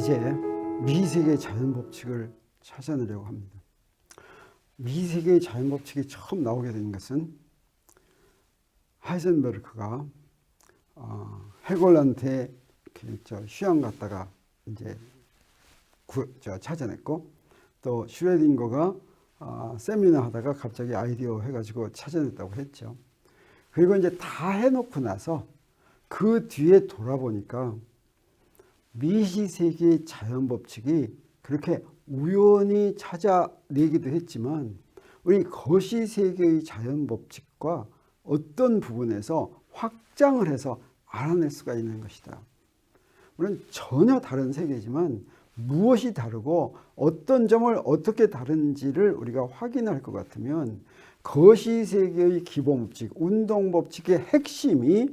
이제 미세계 자연 법칙을 찾아내려고 합니다. 미세계의 자연 법칙이 처음 나오게 된 것은 하이젠베르크가 어, 해골한테 그저 휴양 갔다가 이제 구, 저 찾아냈고 또 슈레딩거가 어, 세미나 하다가 갑자기 아이디어 해가지고 찾아냈다고 했죠. 그리고 이제 다 해놓고 나서 그 뒤에 돌아보니까 미시 세계의 자연 법칙이 그렇게 우연히 찾아내기도 했지만 우리 거시 세계의 자연 법칙과 어떤 부분에서 확장을 해서 알아낼 수가 있는 것이다. 물론 전혀 다른 세계지만 무엇이 다르고 어떤 점을 어떻게 다른지를 우리가 확인할 것 같으면 거시 세계의 기본 법칙, 운동 법칙의 핵심이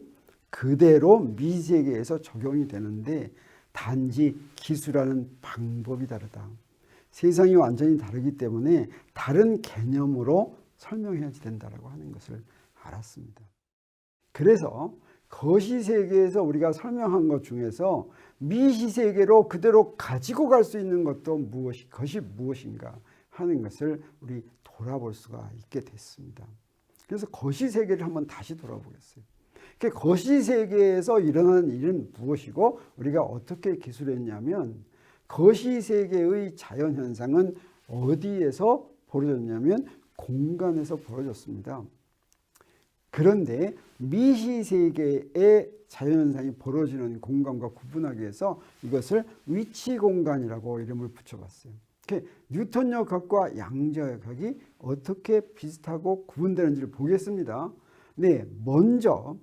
그대로 미세계에서 적용이 되는데 단지 기술하는 방법이 다르다. 세상이 완전히 다르기 때문에 다른 개념으로 설명해야 된다라고 하는 것을 알았습니다. 그래서 거시 세계에서 우리가 설명한 것 중에서 미시 세계로 그대로 가지고 갈 수 있는 것도 무엇이, 것이 무엇인가 하는 것을 우리 돌아볼 수가 있게 됐습니다. 그래서 거시 세계를 한번 다시 돌아보겠어요. 그 거시 세계에서 일어나는 일은 무엇이고 우리가 어떻게 기술했냐면 거시 세계의 자연 현상은 어디에서 벌어졌냐면 공간에서 벌어졌습니다. 그런데 미시 세계의 자연 현상이 벌어지는 공간과 구분하기 위해서 이것을 위치 공간이라고 이름을 붙여봤어요. 뉴턴 역학과 양자 역학이 어떻게 비슷하고 구분되는지를 보겠습니다. 네, 먼저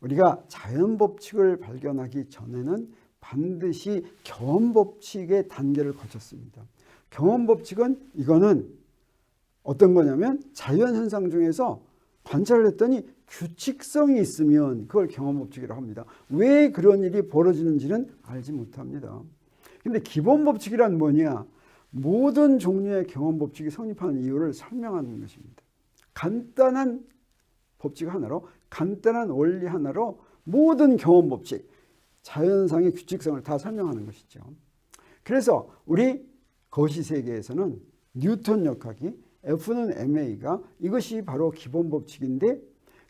우리가 자연 법칙을 발견하기 전에는 반드시 경험 법칙의 단계를 거쳤습니다. 경험 법칙은 이거는 어떤 거냐면 자연 현상 중에서 관찰을 했더니 규칙성이 있으면 그걸 경험 법칙이라고 합니다. 왜 그런 일이 벌어지는지는 알지 못합니다. 근데 기본 법칙이란 뭐냐? 모든 종류의 경험 법칙이 성립하는 이유를 설명하는 것입니다. 간단한 법칙 하나로 간단한 원리 하나로 모든 경험 법칙, 자연상의 규칙성을 다 설명하는 것이죠. 그래서 우리 거시 세계에서는 뉴턴 역학이 F는 MA가 이것이 바로 기본 법칙인데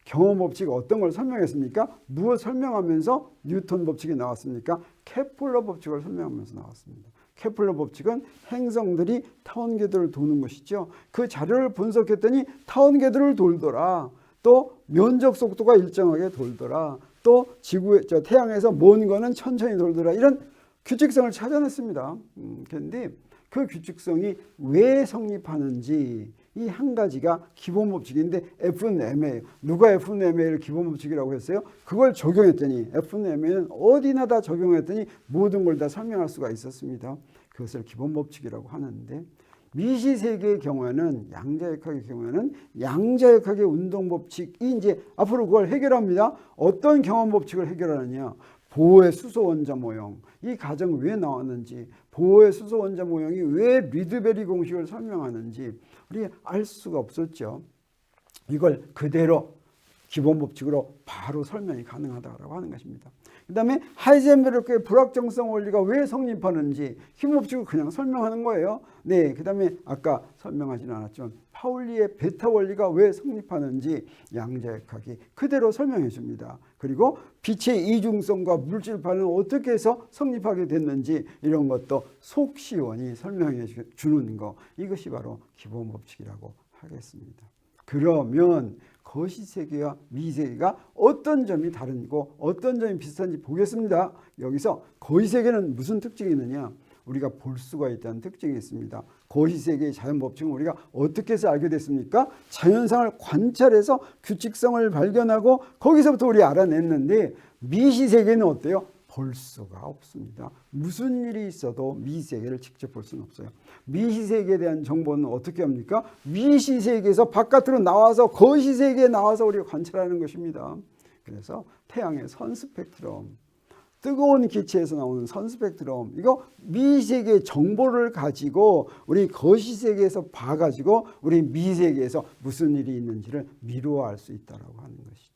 경험 법칙 어떤 걸 설명했습니까? 무엇 설명하면서 뉴턴 법칙이 나왔습니까? 케플러 법칙을 설명하면서 나왔습니다. 케플러 법칙은 행성들이 타원 궤도를 도는 것이죠. 그 자료를 분석했더니 타원 궤도를 돌더라. 또 면적 속도가 일정하게 돌더라. 또 지구에 저 태양에서 먼 거는 천천히 돌더라. 이런 규칙성을 찾아냈습니다. 음, 그런데 그 규칙성이 왜 성립하는지 이 한 가지가 기본 법칙인데 F는 MA. 누가 F는 MA를 기본 법칙이라고 했어요? 그걸 적용했더니 F는 MA는 어디나 다 적용했더니 모든 걸 다 설명할 수가 있었습니다. 그것을 기본 법칙이라고 하는데 미시세계의 경우에는 양자역학의 경우에는 양자역학의 운동 법칙이 이제 앞으로 그걸 해결합니다. 어떤 경험 법칙을 해결하느냐? 보호의 수소 원자 모형 이 가정 왜 나왔는지 보호의 수소 원자 모형이 왜 리드베리 공식을 설명하는지 우리 알 수가 없었죠. 이걸 그대로 기본 법칙으로 바로 설명이 가능하다고 하는 것입니다. 그 다음에 하이젠베르크의 불확정성 원리가 왜 성립하는지 힘 법칙을 그냥 설명하는 거예요. 네, 그 다음에 아까 설명하지는 않았지만 파울리의 베타 원리가 왜 성립하는지 양자역학이 그대로 설명해 줍니다. 그리고 빛의 이중성과 물질파는 어떻게 해서 성립하게 됐는지 이런 것도 속 시원히 설명해 주는 거 이것이 바로 기본 법칙이라고 하겠습니다. 그러면 거시 세계와 미 세계가 어떤 점이 다른고 어떤 점이 비슷한지 보겠습니다. 여기서 거시 세계는 무슨 특징이 있느냐? 우리가 볼 수가 있다는 특징이 있습니다. 거시 세계의 자연 법칙은 우리가 어떻게 해서 알게 됐습니까? 자연상을 관찰해서 규칙성을 발견하고 거기서부터 우리 알아냈는데 미시 세계는 어때요? 볼 수가 없습니다. 무슨 일이 있어도 미세계를 직접 볼 수는 없어요. 미시세계에 대한 정보는 어떻게 합니까? 미시세계에서 바깥으로 나와서 거시세계에 나와서 우리가 관찰하는 것입니다. 그래서 태양의 선 스펙트럼, 뜨거운 기체에서 나오는 선 스펙트럼, 이거 미세계의 정보를 가지고 우리 거시세계에서 봐가지고 우리 미세계에서 무슨 일이 있는지를 미루어 알 수 있다라고 하는 것이죠.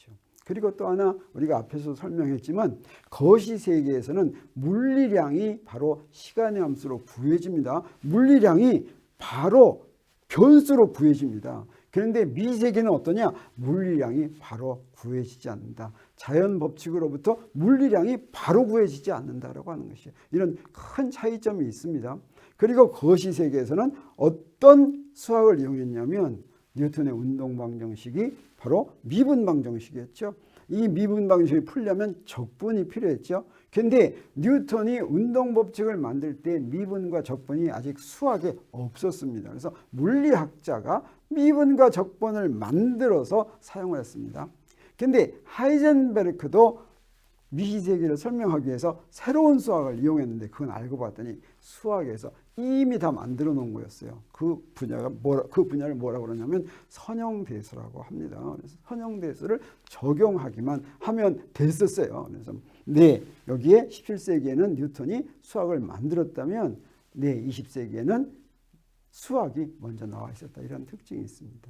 그리고 또 하나 우리가 앞에서 설명했지만 거시 세계에서는 물리량이 바로 시간의 함수로 구해집니다. 물리량이 바로 변수로 구해집니다. 그런데 미세계는 어떠냐? 물리량이 바로 구해지지 않는다. 자연 법칙으로부터 물리량이 바로 구해지지 않는다라고 하는 것이에요. 이런 큰 차이점이 있습니다. 그리고 거시 세계에서는 어떤 수학을 이용했냐면 뉴턴의 운동 방정식이 바로 미분 방 정식이었죠. 이 미분 방 정식을 풀려면 적분이 필요했죠. 근데 뉴턴이 운동 법칙을 만들 때 미분과 적분이 아직 수학에 없었습니다. 그래서 물리학자가 미분과 적분을 만들어서 사용을 했습니다. 근데 하이젠베르크도 미시세계를 설명하기 위해서 새로운 수학을 이용했는데 그건 알고 봤더니 수학에서 이미 다 만들어 놓은 거였어요. 그 분야가 뭐라, 그 분야를 뭐라고 그러냐면 선형대수라고 합니다. 그래서 선형대수를 적용하기만 하면 됐었어요. 그래서 네, 여기에 17세기에는 뉴턴이 수학을 만들었다면 네, 20세기에는 수학이 먼저 나와 있었다. 이런 특징이 있습니다.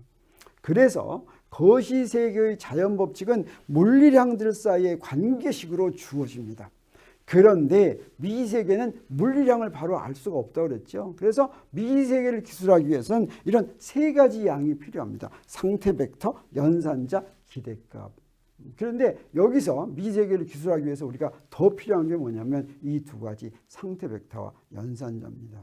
그래서 거시 세계의 자연 법칙은 물리량들 사이의 관계식으로 주어집니다. 그런데 미세계는 물리량을 바로 알 수가 없다고 그랬죠. 그래서 미세계를 기술하기 위해서는 이런 세 가지 양이 필요합니다. 상태 벡터, 연산자, 기대값. 그런데 여기서 미세계를 기술하기 위해서 우리가 더 필요한 게 뭐냐면 이 두 가지 상태 벡터와 연산자입니다.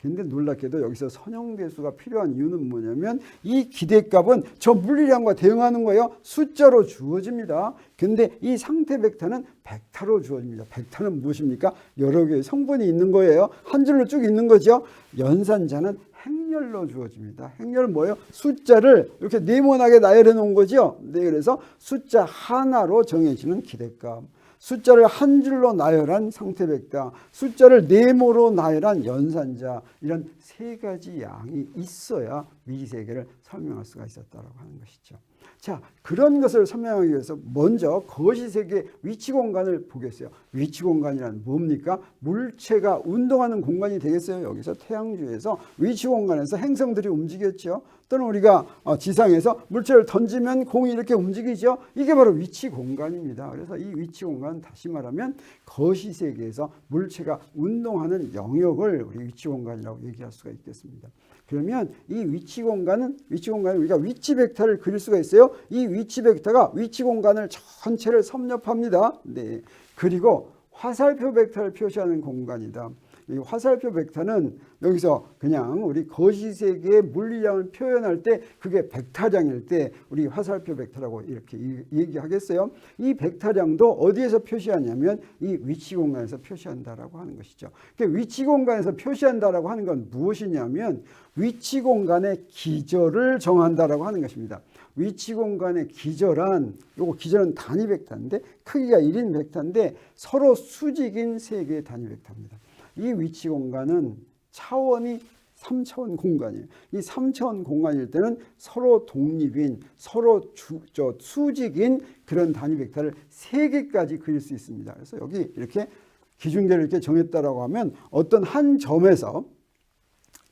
근데 놀랍게도 여기서 선형대수가 필요한 이유는 뭐냐면 이 기대값은 저 물리량과 대응하는 거예요. 숫자로 주어집니다. 근데 이 상태 벡터는 벡터로 주어집니다. 벡터는 무엇입니까? 여러 개의 성분이 있는 거예요. 한 줄로 쭉 있는 거죠. 연산자는 행렬로 주어집니다. 행렬은 뭐예요? 숫자를 이렇게 네모나게 나열해 놓은 거죠. 네, 그래서 숫자 하나로 정해지는 기대값. 숫자를 한 줄로 나열한 상태 벡터, 숫자를 네모로 나열한 연산자 이런 세 가지 양이 있어야 미세계를 설명할 수가 있었다라고 하는 것이죠. 자, 그런 것을 설명하기 위해서 먼저 거시 세계 위치 공간을 보겠어요. 위치 공간이란 뭡니까? 물체가 운동하는 공간이 되겠어요. 여기서 태양주에서 위치 공간에서 행성들이 움직였죠. 또는 우리가 어, 지상에서 물체를 던지면 공이 이렇게 움직이죠. 이게 바로 위치 공간입니다. 그래서 이 위치 공간 다시 말하면 거시 세계에서 물체가 운동하는 영역을 우리 위치 공간이라고 얘기할 수가 있겠습니다. 그러면 이 위치 공간은 위치 공간을 우리가 위치 벡터를 그릴 수가 있어요. 이 위치 벡터가 위치 공간을 전체를 섭렵합니다. 네. 그리고 화살표 벡터를 표시하는 공간이다. 이 화살표 벡터는 여기서 그냥 우리 거시 세계의 물리량을 표현할 때 그게 벡터량일 때 우리 화살표 벡터라고 이렇게 얘기하겠어요. 이 벡터량도 어디에서 표시하냐면 이 위치 공간에서 표시한다라고 하는 것이죠. 그러니까 위치 공간에서 표시한다라고 하는 건 무엇이냐면 위치 공간의 기절을 정한다라고 하는 것입니다. 위치 공간의 기절한 요거 기절은 단위 벡터인데 크기가 1인 벡터인데 서로 수직인 세 개의 단위 벡터입니다. 이 위치 공간은 차원이 3차원 공간이에요. 이 3차원 공간일 때는 서로 독립인, 서로 주, 저, 수직인 그런 단위 벡터를 3개까지 그릴 수 있습니다. 그래서 여기 이렇게 기준계를 이렇게 정했다라고 하면 어떤 한 점에서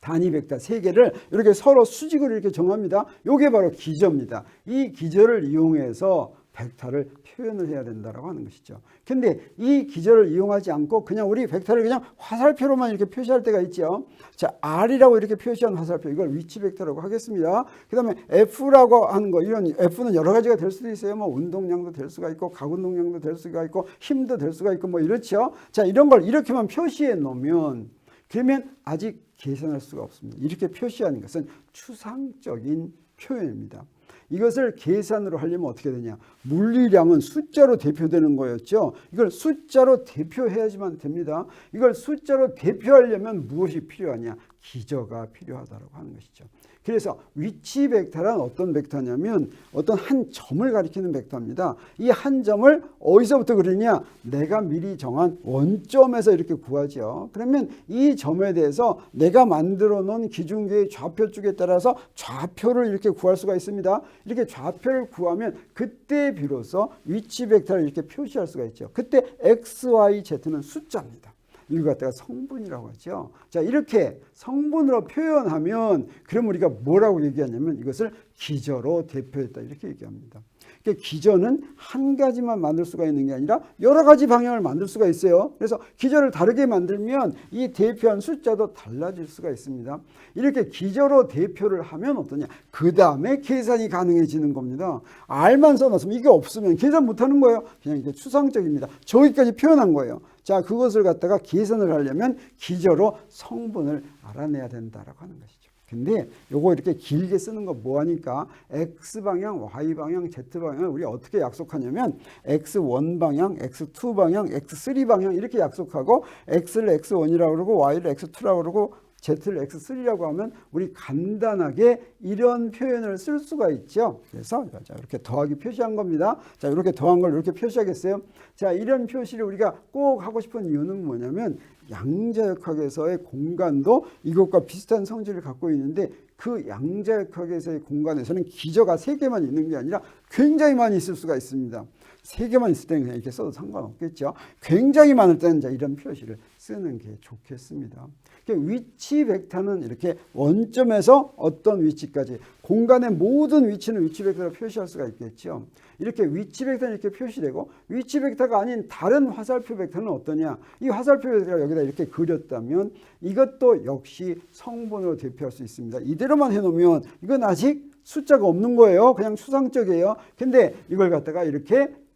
단위 벡터 3개를 이렇게 서로 수직으로 이렇게 정합니다. 이게 바로 기저입니다. 이 기저를 이용해서 벡터를 표현을 해야 된다라고 하는 것이죠. 근데 이 기저를 이용하지 않고 그냥 우리 벡터를 그냥 화살표로만 이렇게 표시할 때가 있죠. 자, R이라고 이렇게 표시한 화살표 이걸 위치 벡터라고 하겠습니다. 그다음에 F라고 하는 거 이런 F는 여러 가지가 될 수도 있어요. 뭐 운동량도 될 수가 있고 가운동량도 될 수가 있고 힘도 될 수가 있고 뭐 이렇죠. 자, 이런 걸 이렇게만 표시해 놓으면 그러면 아직 계산할 수가 없습니다. 이렇게 표시하는 것은 추상적인 표현입니다. 이것을 계산으로 하려면 어떻게 되냐? 물리량은 숫자로 대표되는 거였죠. 이걸 숫자로 대표해야지만 됩니다. 이걸 숫자로 대표하려면 무엇이 필요하냐? 기저가 필요하다고 하는 것이죠. 그래서 위치 벡터란 어떤 벡터냐면 어떤 한 점을 가리키는 벡터입니다. 이 한 점을 어디서부터 그리냐? 내가 미리 정한 원점에서 이렇게 구하죠. 그러면 이 점에 대해서 내가 만들어 놓은 기준계의 좌표 쪽에 따라서 좌표를 이렇게 구할 수가 있습니다. 이렇게 좌표를 구하면 그때 비로소 위치 벡터를 이렇게 표시할 수가 있죠. 그때 x, y, z는 숫자입니다. 이걸 갖다가 성분이라고 하죠. 자, 이렇게 성분으로 표현하면 그럼 우리가 뭐라고 얘기하냐면 이것을 기저로 대표했다 이렇게 얘기합니다. 그러니까 기전은 한 가지만 만들 수가 있는 게 아니라 여러 가지 방향을 만들 수가 있어요. 그래서 기전을 다르게 만들면 이 대표한 숫자도 달라질 수가 있습니다. 이렇게 기저로 대표를 하면 어떠냐? 그 다음에 계산이 가능해지는 겁니다. R만 써놨으면 이게 없으면 계산 못하는 거예요. 그냥 이게 추상적입니다. 저기까지 표현한 거예요. 자, 그것을 갖다가 계산을 하려면 기저로 성분을 알아내야 된다라고 하는 것이죠. 근데 요거 이렇게 길게 쓰는 거 뭐하니까 X방향, Y방향, Z방향을 우리 어떻게 약속하냐면 X1 방향, X2 방향, X3 방향 이렇게 약속하고 X를 X1이라고 그러고 Y를 X2라고 그러고 Z를 X3라고 하면 우리 간단하게 이런 표현을 쓸 수가 있죠. 그래서 자, 이렇게 더하기 표시한 겁니다. 자, 이렇게 더한 걸 이렇게 표시하겠어요. 자, 이런 표시를 우리가 꼭 하고 싶은 이유는 뭐냐면 양자역학에서의 공간도 이것과 비슷한 성질을 갖고 있는데 그 양자역학에서의 공간에서는 기저가 세 개만 있는 게 아니라 굉장히 많이 있을 수가 있습니다. 세 개만 있을 때는 그냥 이렇게 써도 상관없겠죠. 굉장히 많을 때는 이제 이런 표시를 쓰는 게 좋겠습니다. 위치 벡터는 이렇게 원점에서 어떤 위치까지 공간의 모든 위치는 위치 벡터로 표시할 수가 있겠죠. 이렇게 위치 벡터는 이렇게 표시되고 위치 벡터가 아닌 다른 화살표 벡터는 어떠냐? 이 화살표 벡터가 여기다 이렇게 그렸다면 이것도 역시 성분으로 대표할 수 있습니다. 이대로만 해놓으면 이건 아직 숫자가 없는 거예요. 그냥 추상적이에요. 근데 이걸 갖다가 이렇게 에,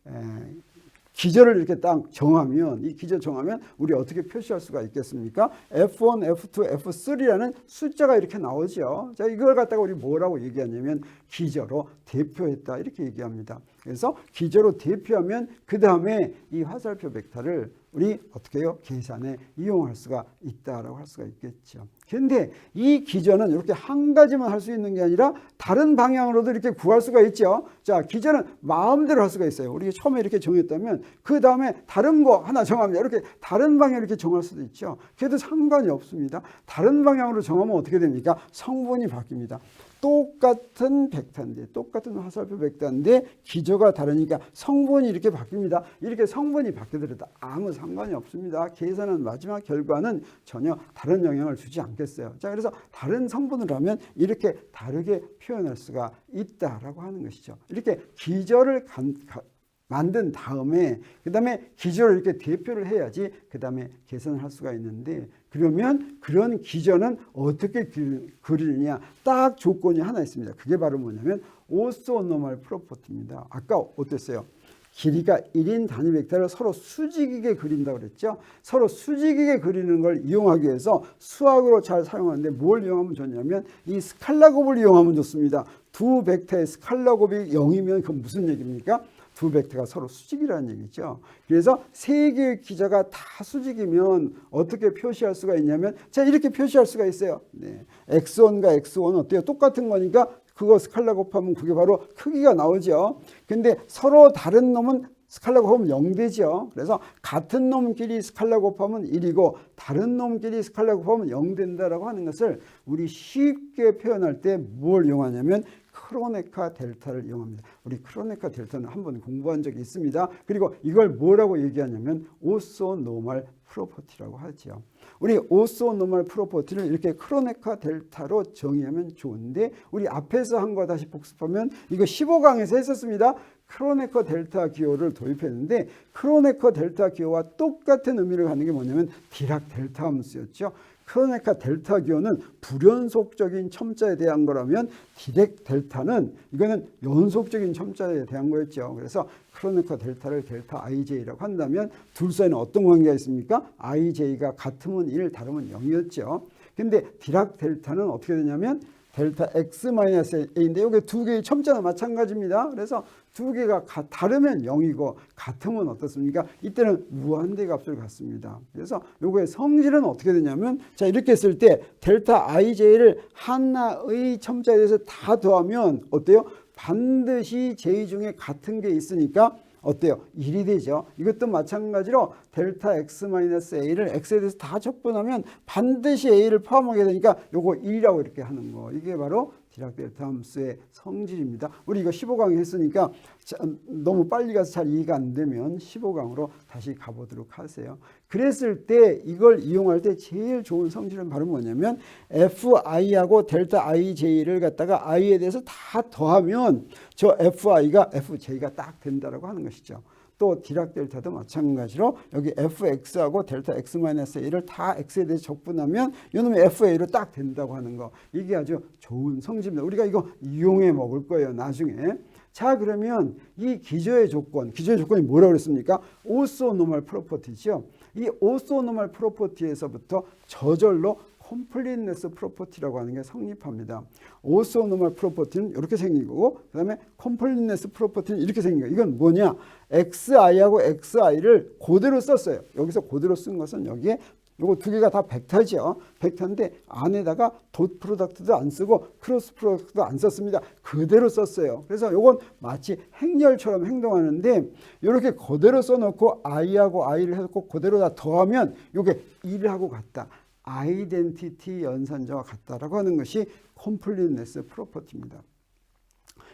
기저를 이렇게 딱 정하면 이 기저 정하면 우리 어떻게 표시할 수가 있겠습니까? F1, F2, F3라는 숫자가 이렇게 나오죠. 자, 이걸 갖다가 우리 뭐라고 얘기하냐면 기저로 대표했다 이렇게 얘기합니다. 그래서 기저로 대표하면 그 다음에 이 화살표 벡터를 우리 어떻게 해요? 계산에 이용할 수가 있다라고 할 수가 있겠죠. 근데 이 기저는 이렇게 한 가지만 할 수 있는 게 아니라 다른 방향으로도 이렇게 구할 수가 있죠. 자, 기저는 마음대로 할 수가 있어요. 우리 처음에 이렇게 정했다면 그 다음에 다른 거 하나 정합니다. 이렇게 다른 방향으로 이렇게 정할 수도 있죠. 그래도 상관이 없습니다. 다른 방향으로 정하면 어떻게 됩니까? 성분이 바뀝니다. 똑같은 벡터인데 똑같은 화살표 벡터인데 기저가 다르니까 성분이 이렇게 바뀝니다. 이렇게 성분이 바뀌더라도 아무 상관이 없습니다. 계산한 마지막 결과는 전혀 다른 영향을 주지 않 겠어요. 자, 그래서 다른 성분을 하면 이렇게 다르게 표현할 수가 있다라고 하는 것이죠. 이렇게 기저를 간, 가, 만든 다음에 그 다음에 기저를 이렇게 대표를 해야지 그 다음에 계산을 할 수가 있는데 그러면 그런 기저는 어떻게 그리느냐 딱 조건이 하나 있습니다. 그게 바로 뭐냐면 오소노멀 프로퍼티입니다. 아까 어땠어요? 길이가 1인 단위 벡터를 서로 수직이게 그린다고 그랬죠. 서로 수직이게 그리는 걸 이용하기 위해서 수학으로 잘 사용하는데 뭘 이용하면 좋냐면 이 스칼라 곱을 이용하면 좋습니다. 두 벡터의 스칼라 곱이 0이면 그건 무슨 얘기입니까? 두 벡터가 서로 수직이라는 얘기죠. 그래서 세 개의 기저가 다 수직이면 어떻게 표시할 수가 있냐면 자 이렇게 표시할 수가 있어요. 네. x1과 x1 어때요? 똑같은 거니까 그거 스칼라 곱하면 그게 바로 크기가 나오죠. 근데 서로 다른 놈은 스칼라 곱하면 0되죠. 그래서 같은 놈끼리 스칼라 곱하면 1이고 다른 놈끼리 스칼라 곱하면 0 된다라고 하는 것을 우리 쉽게 표현할 때 뭘 이용하냐면 크로네카 델타를 이용합니다. 우리 크로네카 델타는 한번 공부한 적이 있습니다. 그리고 이걸 뭐라고 얘기하냐면 오소노멀 프로퍼티라고 하죠. 우리 오소노멀 프로퍼티를 이렇게 크로네카 델타로 정의하면 좋은데 우리 앞에서 한 거 다시 복습하면 이거 15강에서 했었습니다. 크로네커 델타 기호를 도입했는데 크로네커 델타 기호와 똑같은 의미를 갖는 게 뭐냐면 디락 델타 함수였죠. 크로네카 델타 기호는 불연속적인 첨자에 대한 거라면 디렉 델타는 이거는 연속적인 첨자에 대한 거였죠. 그래서 크로네카 델타를 델타 ij라고 한다면 둘 사이는 어떤 관계가 있습니까? ij가 같으면 1, 다르면 0이었죠. 근데 디락 델타는 어떻게 되냐면 델타 x-a인데 이게 두 개의 첨자는 마찬가지입니다. 그래서 두 개가 가, 다르면 0이고 같으면 어떻습니까? 이때는 무한대 값을 갖습니다. 그래서 요거의 성질은 어떻게 되냐면 자 이렇게 쓸때 델타 ij를 하나의 첨자에 대해서 다 더하면 어때요? 반드시 j 중에 같은 게 있으니까 어때요? 1이 되죠. 이것도 마찬가지로 델타 x-a를 x에 대해서 다 적분하면 반드시 a를 포함하게 되니까 요거 1이라고 이렇게 하는 거. 이게 바로 디락 델타 함수의 성질입니다. 우리 이거 15강 했으니까 자, 너무 빨리 가서 잘 이해가 안 되면 15강으로 다시 가보도록 하세요. 그랬을 때 이걸 이용할 때 제일 좋은 성질은 바로 뭐냐면 fi하고 델타 ij를 갖다가 i에 대해서 다 더하면 저 fi가 fj가 딱 된다라고 하는 것이죠. 또 디락 델타도 마찬가지로 여기 fx하고 델타 x 마이너스 a를 다 x에 대해서 적분하면 이놈이 fa로 딱 된다고 하는 거 이게 아주 좋은 성질입니다. 우리가 이거 이용해 먹을 거예요 나중에. 자 그러면 이 기저의 조건, 기저의 조건이 뭐라고 그랬습니까? 오소노멀 프로퍼티죠. 이 오소노멀 프로퍼티에서부터 저절로 콤플리트네스 프로퍼티라고 하는 게 성립합니다. 오소노멀 프로퍼티는 이렇게 생긴 거고 그다음에 콤플리트네스 프로퍼티는 이렇게 생긴 거. 이건 뭐냐? xi하고 xi를 그대로 썼어요. 여기서 그대로 쓴 것은 여기에 요거 두 개가 다 벡터죠. 벡터인데 안에다가 돗 프로덕트도 안 쓰고 크로스 프로덕트도 안 썼습니다. 그대로 썼어요. 그래서 요건 마치 행렬처럼 행동하는데 이렇게 그대로 써놓고 i하고 i를 해놓고 그대로 다 더하면 요게 1하고 같다. 아이덴티티 연산자와 같다라고 하는 것이 콤플리트네스 프로퍼티입니다.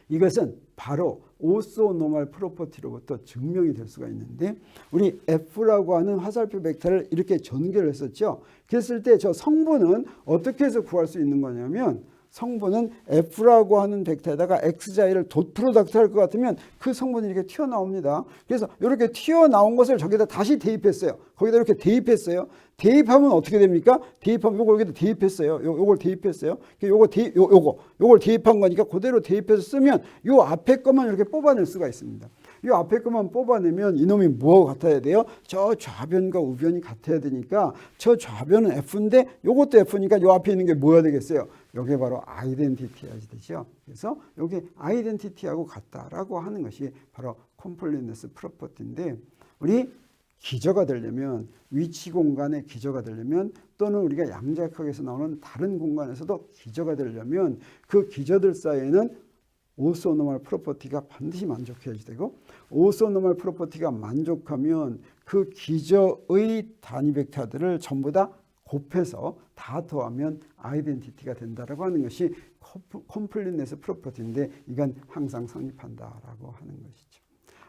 이것은 바로 오소노멀 프로퍼티로부터 증명이 될 수가 있는데 우리 F라고 하는 화살표 벡터를 이렇게 전개를 했었죠. 그랬을 때 저 성분은 어떻게 해서 구할 수 있는 거냐면 성분은 F라고 하는 벡터에다가 X자리를 돗 프로덕트 할 것 같으면 그 성분이 이렇게 튀어나옵니다. 그래서 이렇게 튀어나온 것을 저기다 다시 대입했어요. 거기다 이렇게 대입했어요. 대입하면 어떻게 됩니까? 대입하면 요거 여기다 대입했어요. 요, 요걸 대입했어요. 요거 대, 요, 요거, 요걸 대입한 거니까 그대로 대입해서 쓰면 요 앞에 것만 이렇게 뽑아낼 수가 있습니다. 이 앞에 것만 뽑아내면 이놈이 뭐가 같아야 돼요? 저 좌변과 우변이 같아야 되니까 저 좌변은 F인데 요것도 F니까 요 앞에 있는 게 뭐야 되겠어요? 요게 바로 아이덴티티야 되죠. 그래서 요게 아이덴티티하고 같다라고 하는 것이 바로 콤플리트네스 프로퍼티인데 우리 기저가 되려면 위치 공간의 기저가 되려면 또는 우리가 양자역학에서 나오는 다른 공간에서도 기저가 되려면 그 기저들 사이에는 오소노멀 프로퍼티가 반드시 만족해야지 되고 오소노멀 프로퍼티가 만족하면 그 기저의 단위 벡터들을 전부 다 곱해서 다 더하면 아이덴티티가 된다라고 하는 것이 콤플리트네스 프로퍼티인데 이건 항상 성립한다라고 하는 것이죠.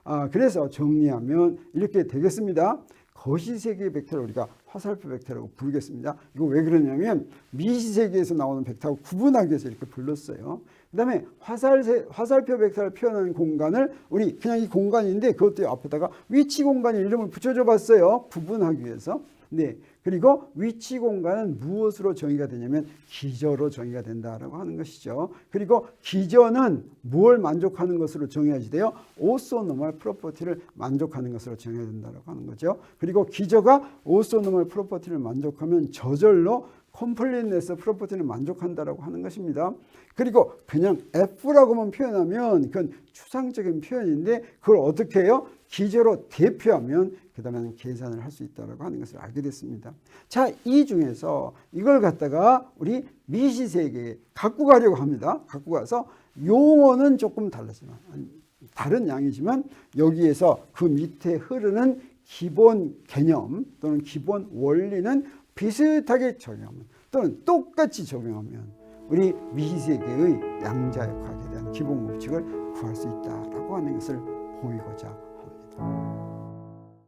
아, 그래서 정리하면 이렇게 되겠습니다. 거시세계 벡터를 우리가 화살표 벡터라고 부르겠습니다. 이거 왜 그러냐면 미시세계에서 나오는 벡터하고 구분하기 위해서 이렇게 불렀어요. 그 다음에 화살표 벡터를 표현하는 공간을 우리 그냥 이 공간인데 그것도 앞에다가 위치 공간의 이름을 붙여줘 봤어요. 구분하기 위해서. 네. 그리고 위치 공간은 무엇으로 정의가 되냐면 기저로 정의가 된다라고 하는 것이죠. 그리고 기저는 무엇 만족하는 것으로 정의하지 돼요? 오소노멀 프로퍼티를 만족하는 것으로 정의해야 된다라고 하는 거죠. 그리고 기저가 오소노멀 프로퍼티를 만족하면 저절로 콤플리트네스 프로퍼티를 만족한다라고 하는 것입니다. 그리고 그냥 F라고만 표현하면 그건 추상적인 표현인데 그걸 어떻게 해요? 기저로 대표하면 그 다음에는 계산을 할 수 있다고 하는 것을 알게 됐습니다. 자, 이 중에서 이걸 갖다가 우리 미시 세계에 갖고 가려고 합니다. 갖고 가서 용어는 조금 달랐지만 다른 양이지만 여기에서 그 밑에 흐르는 기본 개념 또는 기본 원리는 비슷하게 적용하면 또는 똑같이 적용하면 우리 미시세계의 양자 역학에 대한 기본 법칙을 구할 수 있다라고 하는 것을 보이고자.